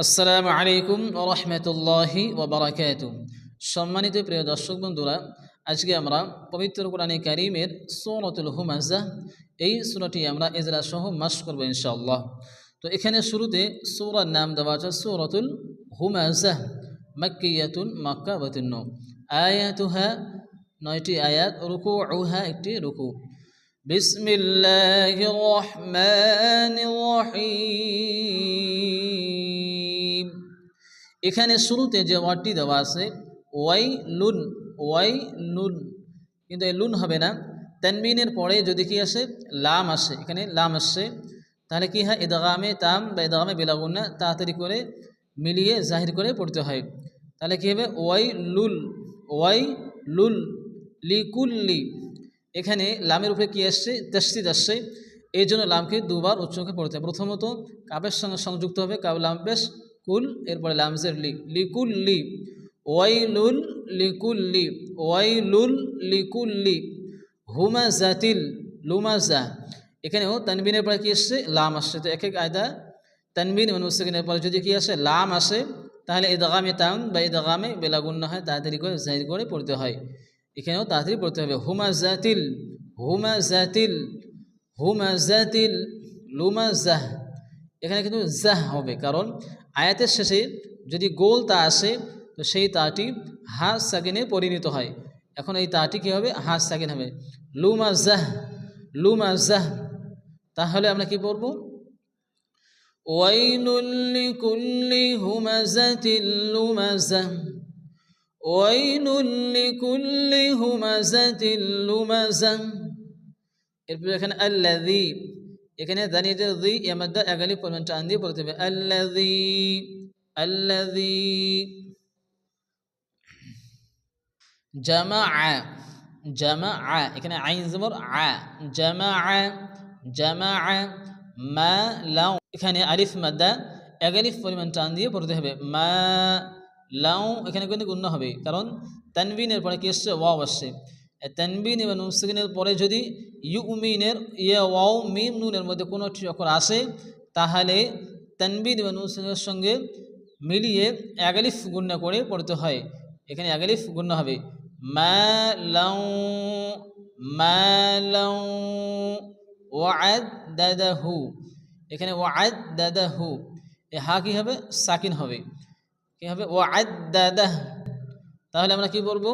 আসসালামু আলাইকুম রহমতুল্লাহি ওবরাকাত সম্মানিত প্রিয় দর্শক বন্ধুরা আজকে আমরা পবিত্র কোরআনে কারিমের সৌরতুল হুমাজা এই সুরাটি আমরা এজরা সহ মাস করবো ইনশাআল্লাহ তো এখানে শুরুতে সৌরার নাম দেওয়া আছে সৌরতুল হুমাজা মাক্কিয়াতুন মাক্কা বতিন্ন আয়াতুহা নয়টি আয়াত রুকু উহা একটি রুকু بسم الله الرحمن الرحيم এখানে শুরুতে যে ওয়ার্ডটি দেওয়া আছে ওয়াই লুন ওয়াই লুন কিন্তু এই লুন হবে না। তানবিনের পরে যদি কি আসে? লাম আসে। এখানে লাম আসছে। তাহলে কি হয়? ইদগামে তাম বা ইদগামে বেলাগুন্না তাড়াতাড়ি করে মিলিয়ে জাহির করে পড়তে হয়। তাহলে কী হবে? ওয়াই লুল ওয়াই লুল লিকুল্লি। এখানে লামের উপরে কী আসছে? তস্তিদ আসছে। এই জন্য লামকে দুবার উচ্চকে পড়তে হবে। প্রথমত কাবের সঙ্গে সংযুক্ত হবে। কাব লাম পেশ কুল, এরপরে লামজের লি, লিকুল্লি ওয়াইলুল লিকুল্লি ওয়াইলুল লিকুল্লি হুমা জাতিল লুমাজা। এখানেও তানবিনের পরে কী আসছে? লাম আসছে। তো এক এক আয়দা তানবিন এবং মুস্তাকিনের পরে যদি কী আসে? লাম আসে, তাহলে ইদগামে তাম বা ইদগামে বেলাগুন্ন হয়, তাড়াতাড়ি করে, জাহির করে পড়তে হয়। এখানেও তাড়াতাড়ি পড়তে হবে। হুমা জাতিল হুমা জাতিল হুমা জাতিল লুমা জাহ এখানে কিন্তু জাহ হবে। কারণ আয়াতের শেষে যদি গোল তা আসে, তো সেই তাটি হাস সাকিনে পরিণত হয়। এখন এই তাটি কী হবে? হাস সাকিন হবে। লুমা জাহ লুমা জাহ। তাহলে আমরা কি পড়ব? ওয়াইনুল্লি কুল্লি ওয়াইনুল্লি কুল্লি এরপর এখানে আল্লাযী এখানে দানিয়ে যে দি ইয়ামাদ্দা এগালি পরিমাণ টান দিয়ে পড়তে হবে আল্লাযী আল্লাযী জামা জামা এখানে আইন জবর আ জামা জামা মা লাউ এখানে আলিফ মাদ্দা এগালিফ পরিমাণ টান দিয়ে পড়তে হবে মা লাউ এখানে কিন্তু গুণ্য হবে কারণ তানবিনের পরে কি এসছে ওয়াও আসছে তানবিন এবং নুসকিনের পরে যদি ইউমিনের ইয়া ওয়াও মিম নুনের মধ্যে কোনো একটি অক্ষর আসে, তাহলে তানবিন এবং নুসকিনের সঙ্গে মিলিয়ে এগালিফ গুণ্য করে পড়তে হয়। এখানে এগালিফ গুণ্য হবে। মা লাউ মা লাউ ওয়াদ দাদাহু এখানে ওয়াদ দাদাহু এ হা কী হবে? সাকিন হবে। কী হবে? ওয়াদ দাদাহ তাহলে আমরা কি বলব?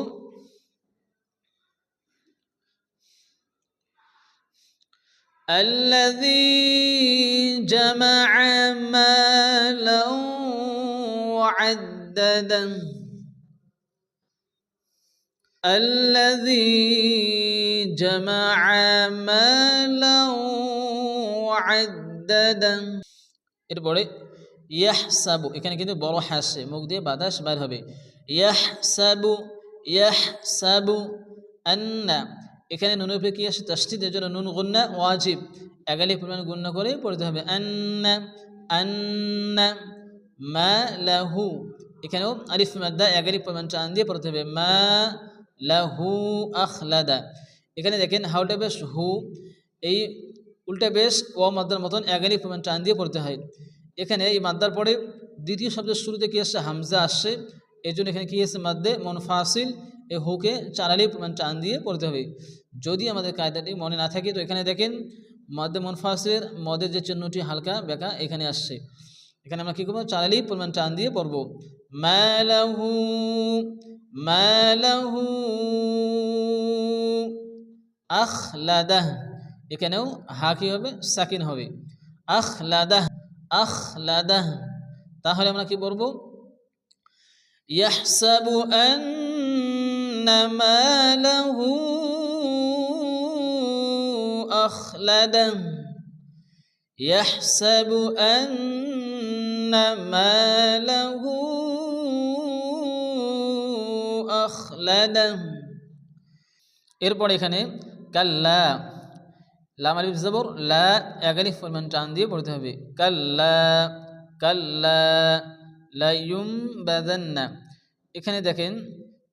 الذي جمع مالا وعدده الذي جمع مالا وعدده এরপরে ইয়াহসাবু এখানে কিন্তু বড় হাসে মুখ দিয়ে বাতাস বার হবে ইয়াহসাবু ইয়াহসাবু আন্না এখানে নুনের উপরে কি আসে তাস্তিদের জন্য নুন গুন্না ওয়াজিব। এগালি পরিমাণ গুণ্য করে পড়তে হবে। আন্না আন্না, মা লাহু। এখানেও আরিফ মাদ্দা এগালি পরিমাণ টান দিয়ে পড়তে হবে। মা লাহু আখলাদা। এখানে দেখেন হাউটা বেশ হু। এই উল্টা বেশ ও মাদ্দার মতন এগালি পরিমাণ টান দিয়ে পড়তে হয়। এখানে এই মাদ্দার পরে দ্বিতীয় শব্দের শুরুতে কি আসছে? হামজা আসছে। এই জন্য এখানে কী আছে? মাদ্দে মনফাসিল এই হুকে চারালি পরিমাণ টান দিয়ে পড়তে হবে। যদি আমাদের কায়দাটি মনে না থাকে, তো এখানে দেখেন মদ্দে মনফাসের, মদের যে চিহ্নটি হালকা বেকা এখানে আসছে। এখানে আমরা কী করব? চারালি পরিমাণ টান দিয়ে পড়ব। মালাহু মালাহু আখলাদাহ। এখানেও হা কী হবে? সাকিন হবে। আখলাদাহ আখলাদাহ। তাহলে আমরা কি বলব ইয়াহসাবু আন্না মালাহু আখলাদাহ ইয়াহসাবু আন্না মালাহু আখলাদাহ এরপর এখানে কাল্লা, লাম আলিফ জবর, লা এগালিফ পরিমাণ টান দিয়ে পড়তে হবে। কাল্লা কাল্লা লাইম বাদান্না। এখানে দেখেন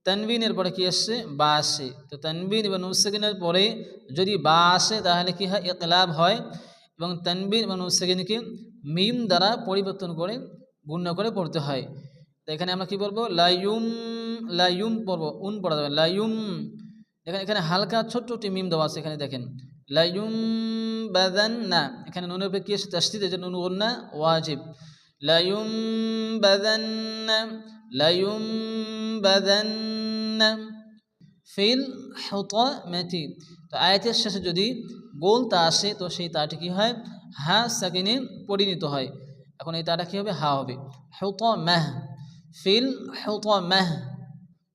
তানবিনের পরে কি আসছে বা আসে তো তানবিন এবং নুসেকিনের পরে যদি বা আসে তাহলে কি হয় ইকলাব হয় এবং তানবিন এবং নুসেকিনকে মিম দ্বারা পরিবর্তন করে গুণ্য করে পড়তে হয় তো এখানে আমরা কি বলব লাইউম লাইউম পড়ব উন পড়া যাবে লাইউম এখানে এখানে হালকা ছোট্ট একটি মিম দেওয়া আছে এখানে দেখেন লাইউম বাদান না এখানে নুনের উপরে কি তাস্তিদ এই জন্য নুন না ওয়াজিব লাইউম বাদান লাইউম বাদান ফিল মেথি তো আয়াতের শেষে যদি গোল তা আসে তো সেই তাটি কী হয় হা সাকিনে পরিণত হয় এখন এই তাটা কী হবে হা হবে হেউত মেহ ফিল হেউত মেহ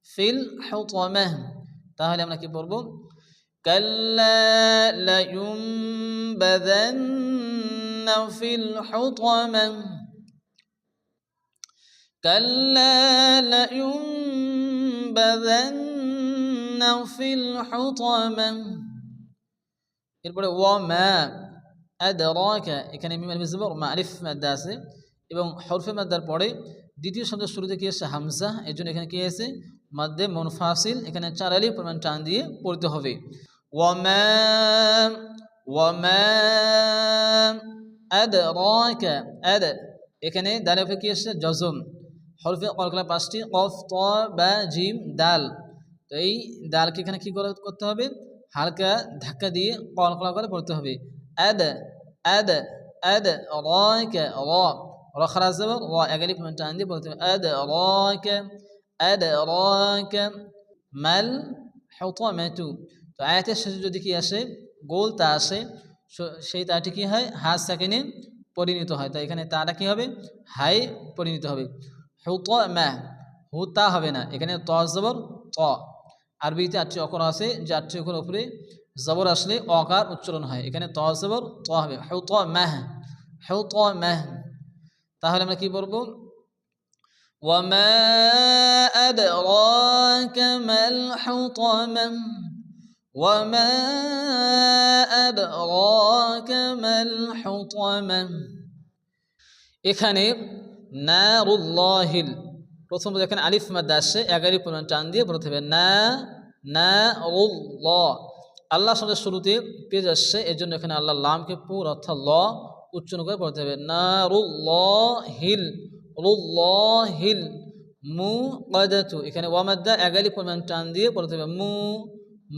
ফিল হেউত মেহ তাহলে আমরা কি পড়ব كلا لينبذن في الحطمة كلا لينبذن في الحطمة এরপরে ওয়া মা আদরাকা এখানে মিম আলিফ জবর মারিফ মাদ্দা আছে এবং হরফে মাদ্দার পরে দ্বিতীয় শব্দের শুরুতে কি আছে হামজা এর জন্য এখানে কি আছে মাদ্দে মনফাসিল এখানে চার আলিফ পরিমাণ টান দিয়ে পড়তে হবে ওয়ামা ওয়ামা আদরাকা আদ এখানে দালের উপরে কি আছে জজম হরফে কলকলা পাঁচটি, কফ, ত, বা, জিম, দাল। তো এই দালকে এখানে কি করতে হবে? হালকা ধাক্কা দিয়ে কলকলা করে পড়তে হবে। আদ আদ আদ রাকা রা। র খারাজ যাব র এগালি টান দিয়ে পড়তে হবে। আদ রাকা আদ রাকা মাল, হুতামাতু। তো আয়াতের শেষে যদি কি আসে? গোল তা আসে। সেই তাটি কি হয়? হাজ সাকিনে পরিণত হয়। তাই এখানে তাটা কি হবে? হাই পরিণত হবে। হুত ম্যাহ হুতা হবে না এখানে ত জবর ত আরবিতে আটটি অকর আছে যে আটটি অকর উপরে জবর আসলে অকার উচ্চারণ হয় এখানে ত জবর ত হবে হেউ ত ম্যাহ হেউ ত ম্যাহ তাহলে আমরা কি বলবো وما أدراك ما الحطمة وما أدراك ما الحطمة এখানে নারুল্লাহিল। প্রথম এখানে আলিফ মাদ্দা আসছে এগারি পরিমাণ টান দিয়ে বলতে হবে না না আল্লাহ সঙ্গে শুরুতে পেজ আসছে, এর জন্য এখানে আল্লাহ লামকে পুর অর্থাৎ ল উচ্চারণ করে পড়তে হবে না হিল হিল মু কদাতু এখানে ওয়ামাদ্দা এগালি পরিমাণ টান দিয়ে পড়তে হবে, মু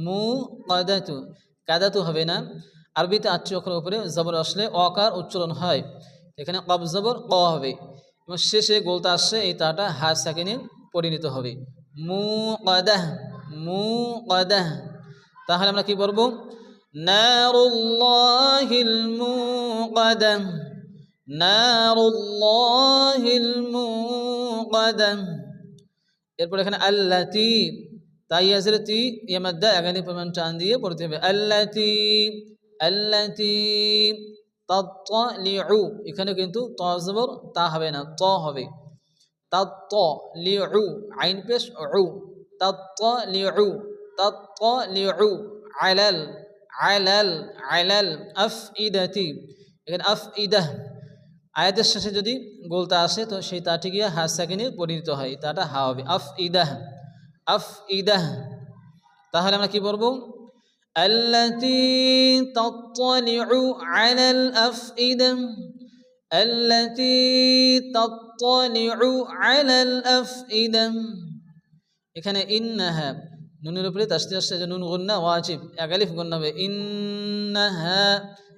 মু কদাতু কাদাতু হবে না। আরবিতে আটটি অক্ষরের উপরে জবর আসলে অকার উচ্চারণ হয়। এখানে কব জবর ক হবে। এবং শেষে গোলতা আসছে, এই তাটা হাত সাকিনে পরিণত হবে। মু কদাহ মু কদাহ তাহলে আমরা কি বলব নারুল্লাহিল এরপর এখানে আল্লাতি তাই আছে তি, ইয়ামাদ্দা এখানে পরিমাণ টান দিয়ে পড়তে হবে। আল্লাতি আল্লাতি। তাত্তালিউ, এখানে কিন্তু তজবর তা হবে না, ত হবে। তাত্ত লিউ আইন পেশ, উ। তাত্তালিউ তাত্তালিউ, আলাল আলাল আলাল, আফইদাতি। এখানে আফ আফইদাহ আয়াতের শেষে যদি গোলতা আসে, তো সেই তাটি গিয়ে হাস সাকিনে পরিণত হয়, তাটা হা হবে। আফ ইদাহ আফ ইদাহ তাহলে আমরা কি বলব التي تطلع على الأفئدة التي تطلع على الأفئدة এখানে ইন্নাহা নুনের উপরে তাস্তি আসছে যে নুন গন্না ওয়াজিব একালিফ গন্না হবে ইন্নাহা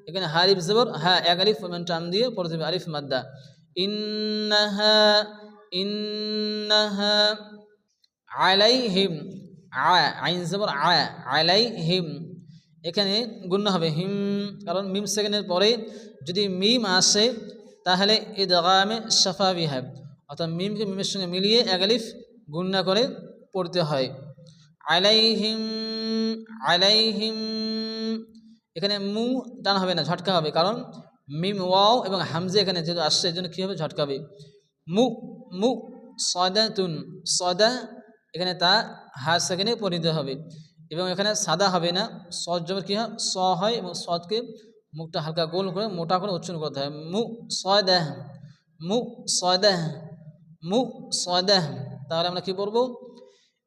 এখানে হারিফ জবর হ্যাঁ একালিফ টান দিয়ে পড়তে হবে আলিফ মাদ্দা ইন্নাহা ইন্নাহা আলাইহিম আইন জবর আলাইহিম। এখানে গুণ্য হবে হিম, কারণ মিম সেকেন্ডের পরে যদি মিম আসে, তাহলে এ দগামে সাফাবি হয় অর্থাৎ মিমকে মিমের সঙ্গে মিলিয়ে একালিফ গুণ্য করে পড়তে হয়। আলাইহিম আলাইহিম। এখানে মু টান হবে না, ঝটকা হবে, কারণ মিম ওয়াও এবং হামজে এখানে যেহেতু আসছে এই জন্য কী হবে? ঝটকাবে মু মু সদা তুন সদা এখানে তা হার সেকেন্ডে পরিণত হবে এবং এখানে সাদা হবে না। সজ জবর কী হয়? স হয় এবং সদকে মুখটা হালকা গোল করে মোটা করে উচ্চারণ করতে হয়। মু সয় দেহ মু সয় দেহ মু সয় দেহ তাহলে আমরা কী বলব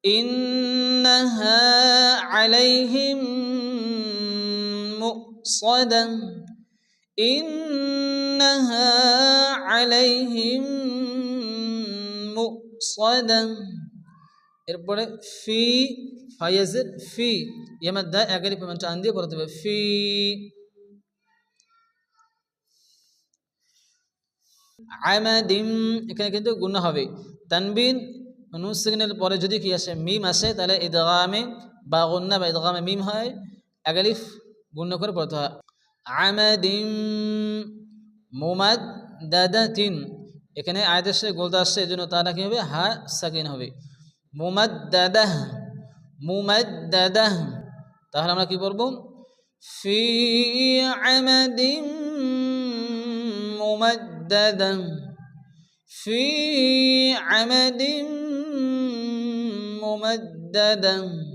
ইন্দ আলাইহিম এরপরে ফি ফাইয়াজের ফি ইয়ামাদ দা একালি পেমেন্ট টান দিয়ে পড়তে হবে। ফি আমাদিম এখানে কিন্তু গুণ হবে। তানবিন নুন সিগনের পরে যদি কি আসে, মিম আসে, তাহলে ইদগামে বা গুন্না বা ইদগামে মিম হয়। একালিফ গুণ করে পড়তে হয়। আমাদিম মোমাদ দাদা তিন এখানে আয়দেশে গোলদা আসছে এই জন্য তারা কী হবে? হা, সাকিন হবে। ممددة ممددة. তাহলে আমরা কি করব في عمد ممدد في عمد ممدد